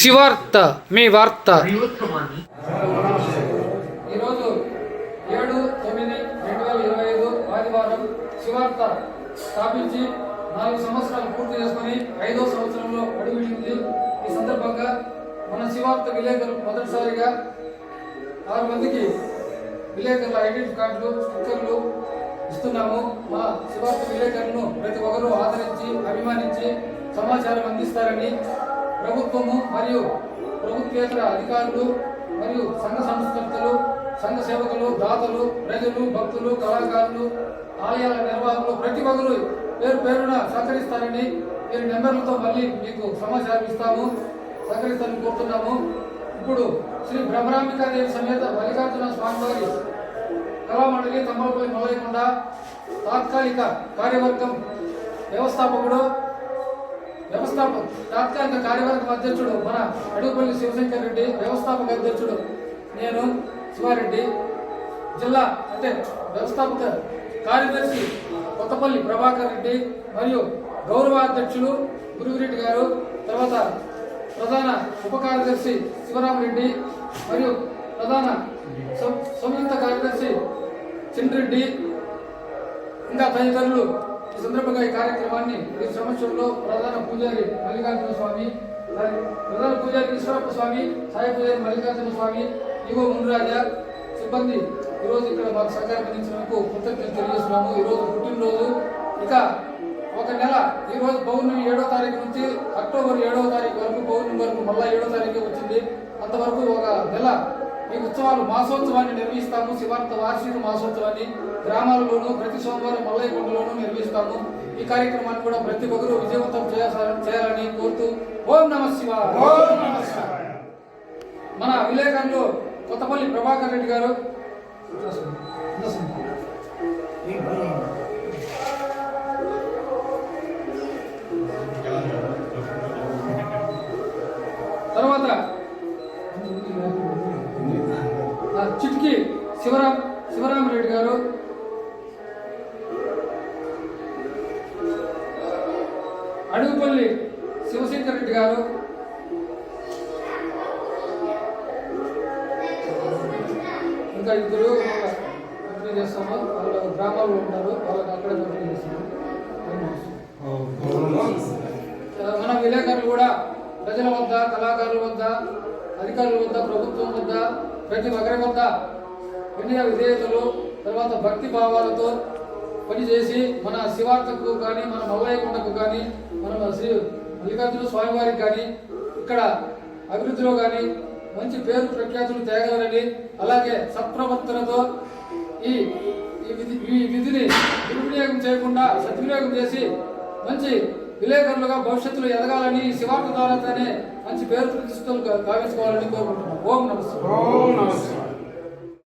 శివార్త మీ వార్త. ఈరోజు ఏడు తొమ్మిది రెండు వేల ఇరవై ఐదు ఆదివారం శివార్త స్థాపించి నాలుగు సంవత్సరాలు పూర్తి చేసుకుని ఐదో సంవత్సరంలో అడుగుపెట్టింది ఈ సందర్భంగా మన శివార్త విలేకరులు మొదటిసారిగా ఆరు మందికి విలేకరుల ఐడెంటిటీ కార్డులు స్టిక్కర్లు ఇస్తున్నాము. మా శివార్త విలేకరులను ప్రతి ఒక్కరూ ఆదరించి అభిమానించి సమాచారం అందిస్తారని ప్రభుత్వము మరియు ప్రభుత్వేతర అధికారులు మరియు సంఘ సంస్కర్తలు సంఘ సేవకులు దాతలు ప్రజలు భక్తులు కళాకారులు ఆలయాల నిర్వాహకులు ప్రతి ఒక్కరు పేరు పేరున సహకరిస్తారని మీరు నెంబర్లతో మళ్ళీ మీకు సమాచారం ఇస్తాము సహకరిస్తారని కోరుతున్నాము. ఇప్పుడు శ్రీ బ్రహ్మరాంబికాదేవి సమేత మల్లికార్జున స్వామివారి కళామండలి తమ్మలపల్లి మొదలైకొండ తాత్కాలిక కార్యవర్గం వ్యవస్థాపకుడు వ్యవస్థాపక తాత్కాలిక కార్యవర్గం అధ్యక్షుడు మన అడుగుపల్లి శివశంకర్ రెడ్డి వ్యవస్థాపక అధ్యక్షుడు నేను శివారెడ్డి జిల్లా అంటే వ్యవస్థాపక కార్యదర్శి కొత్తపల్లి ప్రభాకర్ రెడ్డి మరియు గౌరవ అధ్యక్షులు గురువిరెడ్డి గారు తర్వాత ప్రధాన ఉప కార్యదర్శి శివరామరెడ్డి మరియు ప్రధాన సంయుక్త కార్యదర్శి చంద్రెడ్డి ఇంకా తదితరులు సందర్భంగా ఈ కార్యక్రమాన్ని ఈ సంవత్సరంలో ప్రధాన పూజారి మల్లికార్జున స్వామి ప్రధాన పూజారి ఈశ్వరప్ప స్వామి సాయి పూజారి మల్లికార్జున స్వామి ఇవో మునురాజా సిబ్బంది ఈరోజు ఇక్కడ మాకు సహకారం అందించినందుకు కృతజ్ఞతలు తెలియజేస్తున్నాము. ఈరోజు పుట్టినరోజు. ఇక ఒక నెల ఈ రోజు పౌర్ణమి ఏడో తారీఖు నుంచి అక్టోబర్ ఏడవ తారీఖు వరకు పౌర్ణమి వరకు మళ్ళా ఏడో తారీఖు వచ్చింది. అంతవరకు ఒక నెల ఈ ఉత్సవాలు మాసోత్సవాన్ని నిర్వహిస్తాము. శివార్త వార్షిక మాసోత్సవాన్ని గ్రామాలలోనూ ప్రతి సోమవారం మల్లయ్యకొండలోనూ నిర్వహిస్తాము. ఈ కార్యక్రమాన్ని కూడా ప్రతి ఒక్కరూ విజయవంతం చేయాలని చేయాలని కోరుతూ ఓం నమ శివాయ. మన విలేకరులు కొత్తపల్లి ప్రభాకర్ రెడ్డి గారు. తర్వాత చిట్కి శివరాం శివరామరెడ్డి గారు. అడుగుపల్లి శివశంకర్ రెడ్డి గారు. ఇంకా ఇద్దరు కంపెనీ చేస్తాము. వాళ్ళు గ్రామాల్లో ఉన్నారు వాళ్ళకి అక్కడే కంపెనీ చేస్తాము. మన విలేకరులు కూడా ప్రజల వద్ద కళాకారుల వద్ద అధికారుల వద్ద ప్రభుత్వం వద్ద ప్రతి ఒక్కరి వద్ద వినయ విధేయతలు తర్వాత భక్తి భావాలతో పనిచేసి మన శివార్థకు కానీ మన మల్లయ్యకుండకు కానీ మన శ్రీ మల్లికార్జున స్వామివారికి కానీ ఇక్కడ అభివృద్ధిలో కానీ మంచి పేరు ప్రఖ్యాతులు తేగలరని అలాగే సత్ప్రవర్తనతో ఈ ఈ విధి ఈ విధిని దుర్వినియోగం చేయకుండా సద్వినియోగం చేసి మంచి విలేకరులుగా భవిష్యత్తులో ఎదగాలని ఈ శివార్త ద్వారానే మంచి పేరు ప్రతిష్టలు గావించుకోవాలని కోరుకుంటున్నాం. ఓం నమస్తే ఓం నమస్తే